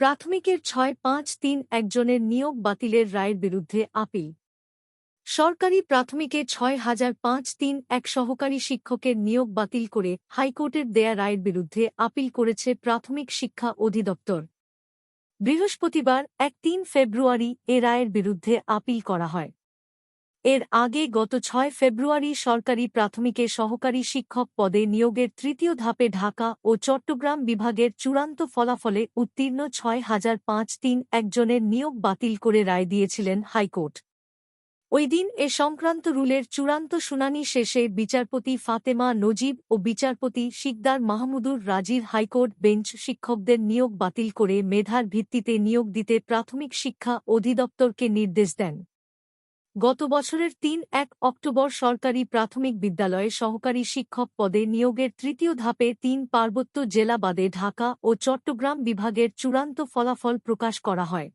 প্রাথমিকের ছয় পাঁচ তিন একজনের নিয়োগ বাতিলের রায়ের বিরুদ্ধে আপিল। সরকারি প্রাথমিকে ছয় হাজার পাঁচ তিন এক সহকারী শিক্ষকের নিয়োগ বাতিল করে হাইকোর্টের দেয়া রায়ের বিরুদ্ধে আপিল করেছে প্রাথমিক শিক্ষা অধিদপ্তর। বৃহস্পতিবার, এক তিন ফেব্রুয়ারি, এ রায়ের বিরুদ্ধে আপিল করা হয়। এর আগে গত ছয় ফেব্রুয়ারি সরকারি প্রাথমিকে সহকারী শিক্ষক পদে নিয়োগের তৃতীয় ধাপে ঢাকা ও চট্টগ্রাম বিভাগের চূড়ান্ত ফলাফলে উত্তীর্ণ ছয় হাজার পাঁচ তিন একজনের নিয়োগ বাতিল করে রায় দিয়েছিলেন হাইকোর্ট। ওই দিন এ সংক্রান্ত রুলের চূড়ান্ত শুনানি শেষে বিচারপতি ফাতেমা নজিব ও বিচারপতি শিকদার মাহমুদুর রাজির হাইকোর্ট বেঞ্চ শিক্ষকদের নিয়োগ বাতিল করে মেধার ভিত্তিতে নিয়োগ দিতে প্রাথমিক শিক্ষা অধিদপ্তরকে নির্দেশ দেন। গত বছরের তিন এক অক্টোবর সরকারি প্রাথমিক বিদ্যালয়ে সহকারী শিক্ষক পদে নিয়োগের তৃতীয় ধাপে তিন পার্বত্য জেলা বাদে ঢাকা ও চট্টগ্রাম বিভাগের চূড়ান্ত ফলাফল প্রকাশ করা হয়।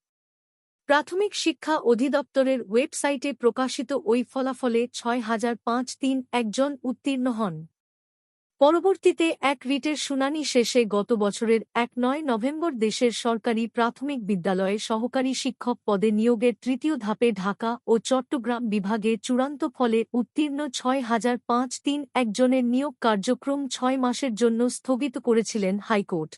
প্রাথমিক শিক্ষা অধিদপ্তরের ওয়েবসাইটে প্রকাশিত ওই ফলাফলে ছয় হাজার পাঁচ তিন একজন উত্তীর্ণ হন। পরবর্তীতে এক রিটের শুনানি শেষে গত বছরের এক নয় নভেম্বর দেশের সরকারি প্রাথমিক বিদ্যালয়ে সহকারী শিক্ষক পদে নিয়োগের তৃতীয় ধাপে ঢাকা ও চট্টগ্রাম বিভাগে চূড়ান্ত ফলে উত্তীর্ণ ছয় হাজার পাঁচ তিন একজনের নিয়োগ কার্যক্রম ছয় মাসের জন্য স্থগিত করেছিলেন হাইকোর্ট।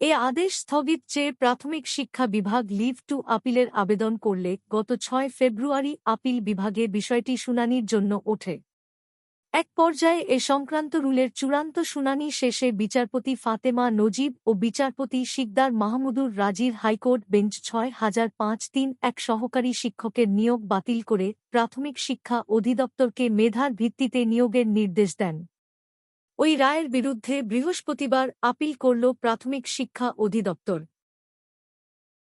এ আদেশ স্থগিত চেয়ে প্রাথমিক শিক্ষা বিভাগ লিভ টু আপিলের আবেদন করলে গত ছয় ফেব্রুয়ারি আপিল বিভাগে বিষয়টি শুনানির জন্য ওঠে। এক পর্যায়ে এ সংক্রান্ত রুলের চূড়ান্ত শুনানি শেষে বিচারপতি ফাতেমা নজিব ও বিচারপতি শিকদার মাহমুদুর রাজির হাইকোর্ট বেঞ্চ ছয় হাজার পাঁচ তিন এক সহকারী শিক্ষকের নিয়োগ বাতিল করে প্রাথমিক শিক্ষা অধিদপ্তরকে মেধার ভিত্তিতে নিয়োগের নির্দেশ দেন। ওই রায়ের বিরুদ্ধে বৃহস্পতিবার আপিল করল প্রাথমিক শিক্ষা অধিদপ্তর।